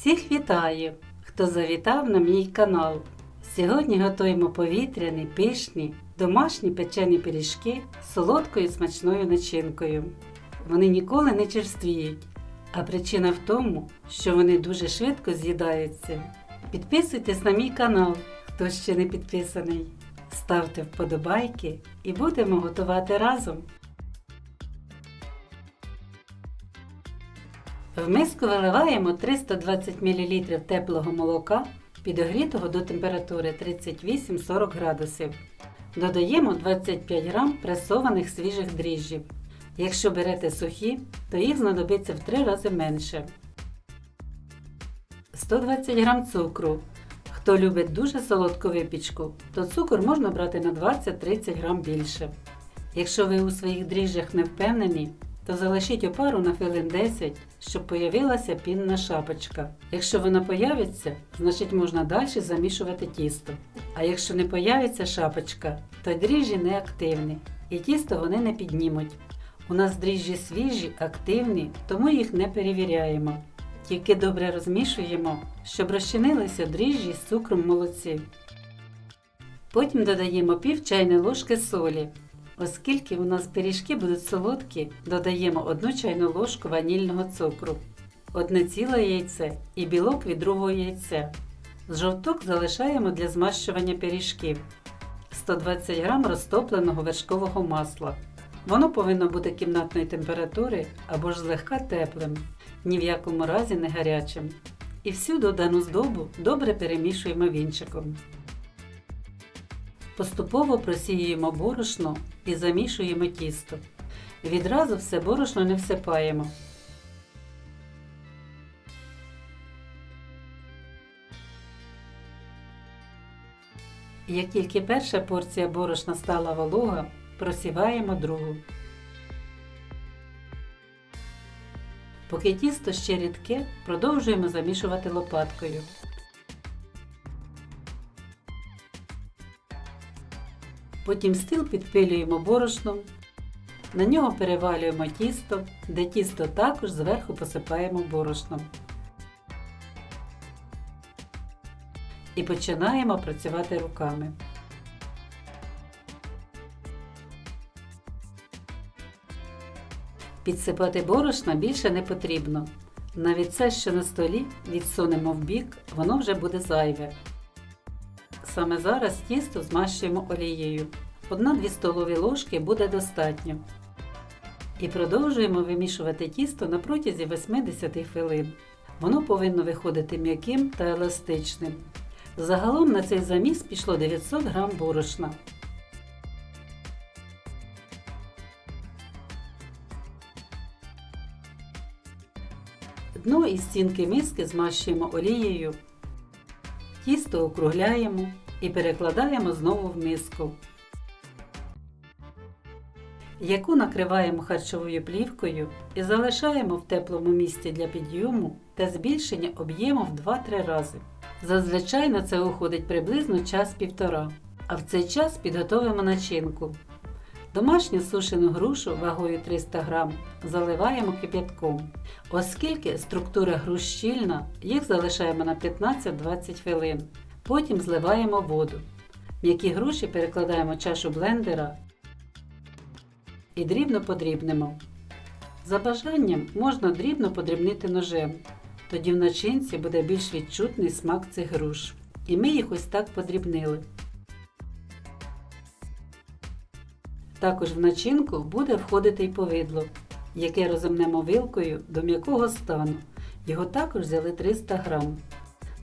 Всіх вітаю, хто завітав на мій канал. Сьогодні готуємо повітряні, пишні, домашні печені пиріжки з солодкою смачною начинкою. Вони ніколи не черствіють, а причина в тому, що вони дуже швидко з'їдаються. Підписуйтесь на мій канал, хто ще не підписаний. Ставте вподобайки і будемо готувати разом. В миску виливаємо 320 мл теплого молока, підогрітого до температури 38-40 градусів. Додаємо 25 г пресованих свіжих дріжджів. Якщо берете сухі, то їх знадобиться в 3 рази менше. 120 г цукру. Хто любить дуже солодку випічку, то цукор можна брати на 20-30 г більше. Якщо ви у своїх дріжджах не впевнені, то залишіть опару на хвилин 10, щоб появилася пінна шапочка. Якщо вона появиться, значить можна далі замішувати тісто. А якщо не появиться шапочка, то дріжджі не активні і тісто вони не піднімуть. У нас дріжджі свіжі, активні, тому їх не перевіряємо. Тільки добре розмішуємо, щоб розчинилися дріжджі з цукром молоці. Потім додаємо пів чайної ложки солі. Оскільки у нас пиріжки будуть солодкі, додаємо 1 чайну ложку ванільного цукру, одне ціле яйце і білок від другого яйця. Жовток залишаємо для змащування пиріжків. 120 г розтопленого вершкового масла. Воно повинно бути кімнатної температури або ж злегка теплим, ні в якому разі не гарячим. І всю додану здобу добре перемішуємо вінчиком. Поступово просіюємо борошно і замішуємо тісто. Відразу все борошно не всипаємо. Як тільки перша порція борошна стала волога, просіваємо другу. Поки тісто ще рідке, продовжуємо замішувати лопаткою. Потім стіл підпилюємо борошном, на нього перевалюємо тісто, де тісто також зверху посипаємо борошном. І починаємо працювати руками. Підсипати борошна більше не потрібно. Навіть це, що на столі, відсунемо в бік, воно вже буде зайве. Саме зараз тісто змащуємо олією. 1-2 столові ложки буде достатньо. І продовжуємо вимішувати тісто на протязі 80 хвилин. Воно повинно виходити м'яким та еластичним. Загалом на цей заміс пішло 900 г борошна. Дно і стінки миски змащуємо олією, тісто округляємо і перекладаємо знову в миску, яку накриваємо харчовою плівкою і залишаємо в теплому місці для підйому та збільшення об'єму в 2-3 рази. Зазвичай на це уходить приблизно час-півтора, а в цей час підготовимо начинку. Домашню сушену грушу вагою 300 г заливаємо кип'ятком. Оскільки структура груш щільна, їх залишаємо на 15-20 хвилин. Потім зливаємо воду. М'які груші перекладаємо в чашу блендера і дрібно подрібнемо. За бажанням можна дрібно подрібнити ножем. Тоді в начинці буде більш відчутний смак цих груш. І ми їх ось так подрібнили. Також в начинку буде входити й повидло, яке розумнемо вилкою до м'якого стану. Його також взяли 300 г.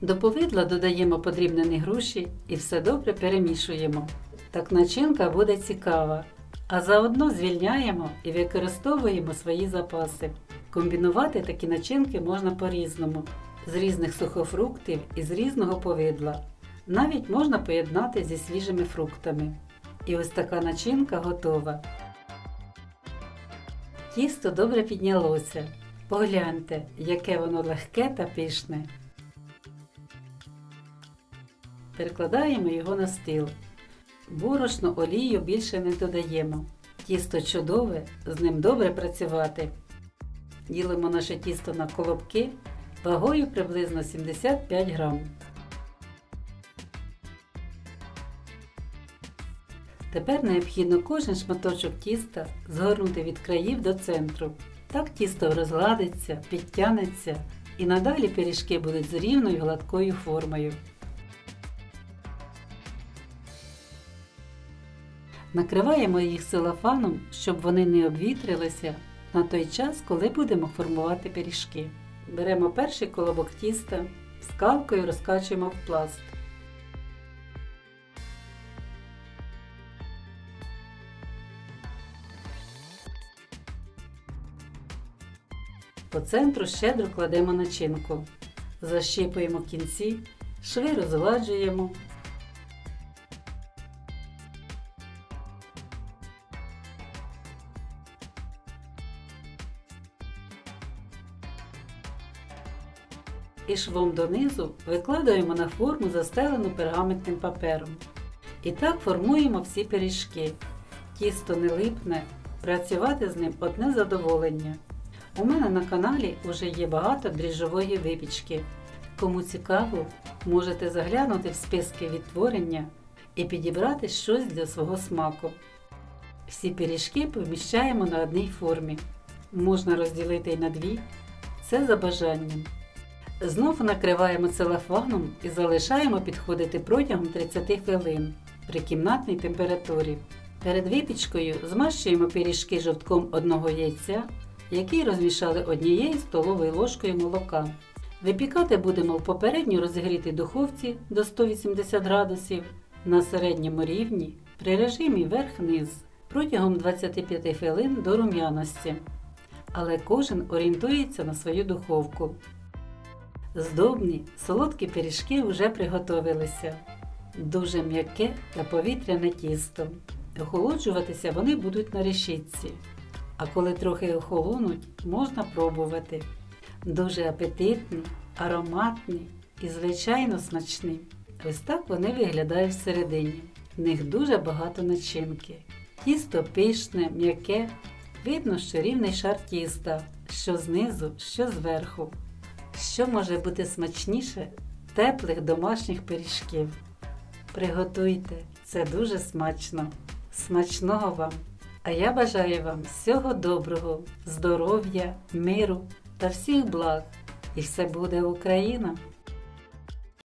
До повидла додаємо подрібнені груші і все добре перемішуємо. Так начинка буде цікава. А заодно звільняємо і використовуємо свої запаси. Комбінувати такі начинки можна по-різному, з різних сухофруктів і з різного повидла. Навіть можна поєднати зі свіжими фруктами. І ось така начинка готова. Тісто добре піднялося. Погляньте, яке воно легке та пишне. Перекладаємо його на стіл. Борошно олію більше не додаємо. Тісто чудове, з ним добре працювати. Ділимо наше тісто на колобки вагою приблизно 75 грам. Тепер необхідно кожен шматочок тіста згорнути від країв до центру. Так тісто розгладиться, підтягнеться і надалі пиріжки будуть з рівною гладкою формою. Накриваємо їх целофаном, щоб вони не обвітрилися на той час, коли будемо формувати пиріжки. Беремо перший колобок тіста, скалкою розкачуємо в пласт. По центру щедро кладемо начинку. Защіпуємо кінці, шви розгладжуємо. І швом донизу викладаємо на форму застелену пергаментним папером. І так формуємо всі пиріжки. Тісто не липне, працювати з ним одне задоволення. У мене на каналі вже є багато дріжджової випічки. Кому цікаво, можете заглянути в списки відтворення і підібрати щось для свого смаку. Всі пиріжки поміщаємо на одній формі. Можна розділити й на дві. Це за бажанням. Знову накриваємо целофаном і залишаємо підходити протягом 30 хвилин при кімнатній температурі. Перед випічкою змащуємо пиріжки жовтком одного яйця, який розмішали однією столовою ложкою молока. Випікати будемо в попередньо розігрітій духовці до 180 градусів на середньому рівні при режимі верх-низ протягом 25 хвилин до рум'яності. Але кожен орієнтується на свою духовку. Здобні солодкі пиріжки вже приготовилися. Дуже м'яке та повітряне тісто. Охолоджуватися вони будуть на решітці. А коли трохи охолонуть, можна пробувати. Дуже апетитні, ароматні і, звичайно, смачні. Ось так вони виглядають всередині. В них дуже багато начинки. Тісто пишне, м'яке. Видно, що рівний шар тіста, що знизу, що зверху. Що може бути смачніше теплих домашніх пиріжків? Приготуйте, це дуже смачно. Смачного вам! А я бажаю вам всього доброго, здоров'я, миру та всіх благ. І все буде Україна!